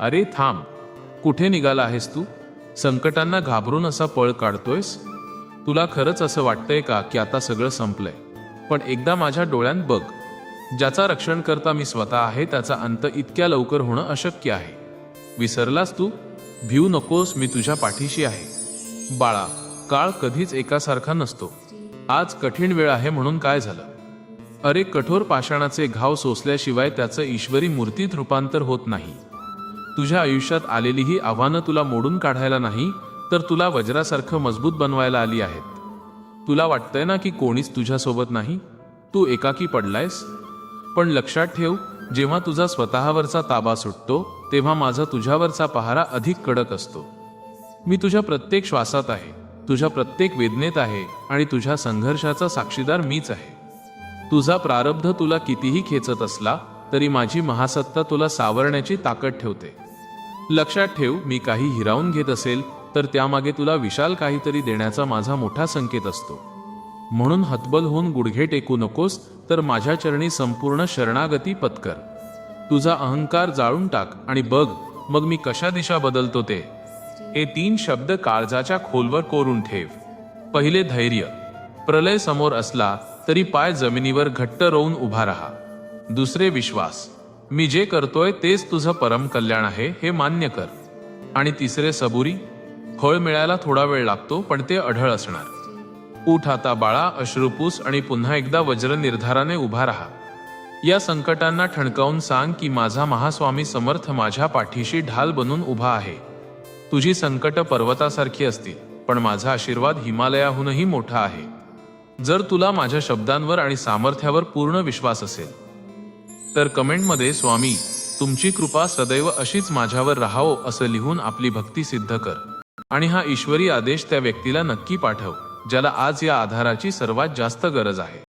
अरे थांब. कुठे निघाला आहेस तू? संकटांना घाबरून असा पळ काढतोयस? तुला खरंच असं वाटतंय का की आता सगळं संपलंय? पण एकदा माझ्या डोळ्यांत बघ. ज्याचा रक्षण करता मी स्वतः आहे त्याचा अंत इतक्या लवकर होणं अशक्य आहे. विसरलास तू? भिऊ नकोस मी तुझ्या पाठीशी आहे. बाळा काळ कधीच एकासारखा नसतो. आज कठीण वेळ आहे म्हणून काय झालं? अरे कठोर पाषाणाचे घाव सोसल्याशिवाय त्याचं ईश्वरी मूर्तीत रूपांतर होत नाही. तुझ्या आयुष्यात आलेली ही आव्हानं तुला मोडून काढायला नाही तर तुला वज्रासारखं मजबूत बनवायला आली आहेत. तुला वाटतंय ना की कोणीच तुझ्यासोबत नाही? तू एकाकी पडलायस? पण लक्षात ठेव जेव्हा तुझा स्वतःवरचा ताबा सुटतो तेव्हा माझा तुझ्यावरचा पहारा अधिक कडक असतो. मी तुझ्या प्रत्येक श्वासात आहे तुझ्या प्रत्येक वेदनेत आहे आणि तुझ्या संघर्षाचा साक्षीदार मीच आहे. तुझा प्रारब्ध तुला कितीही खेचत असला तरी माझी महासत्ता तुला सावरण्याची ताकद ठेवते. लक्षात ठेव मी काही हिरावून घेत असेल तर त्यामागे तुला विशाल काहीतरी देण्याचा माझा मोठा संकेत असतो. म्हणून हतबल होऊन गुडघे टेकू नकोस तर माझ्या चरणी संपूर्ण शरणागती पत्कर. तुझा अहंकार जाळून टाक आणि बघ मग मी कशा दिशा बदलतो ते. हे तीन शब्द काळजाच्या खोलवर कोरून ठेव. पहिले धैर्य. प्रलय समोर असला तरी पाय जमिनीवर घट्ट रोवून उभा राहा. दुसरे विश्वास. मी जे करतोय तेच तुझं परम कल्याण आहे हे मान्य कर. आणि तिसरे सबुरी फळ मिळायला थोडा वेळ लागतो पण ते अढळ असणार. उठ आता बाळा अश्रुपूस आणि पुन्हा एकदा वज्र निर्धाराने उभा राहा. या संकटांना ठणकावून सांग की माझा महास्वामी समर्थ माझ्या पाठीशी ढाल बनून उभा आहे. तुझी संकट पर्वतासारखी असतील पण माझा आशीर्वाद हिमालयाहूनही मोठा आहे. जर तुला माझ्या शब्दांवर आणि सामर्थ्यावर पूर्ण विश्वास असेल तर कमेंटमध्ये स्वामी तुमची कृपा सदैव अशीच माझ्यावर राहावो असं लिहून आपली भक्ती सिद्ध कर. आणि हा ईश्वरी आदेश त्या व्यक्तीला नक्की पाठव ज्याला आज या आधाराची सर्वात जास्त गरज आहे.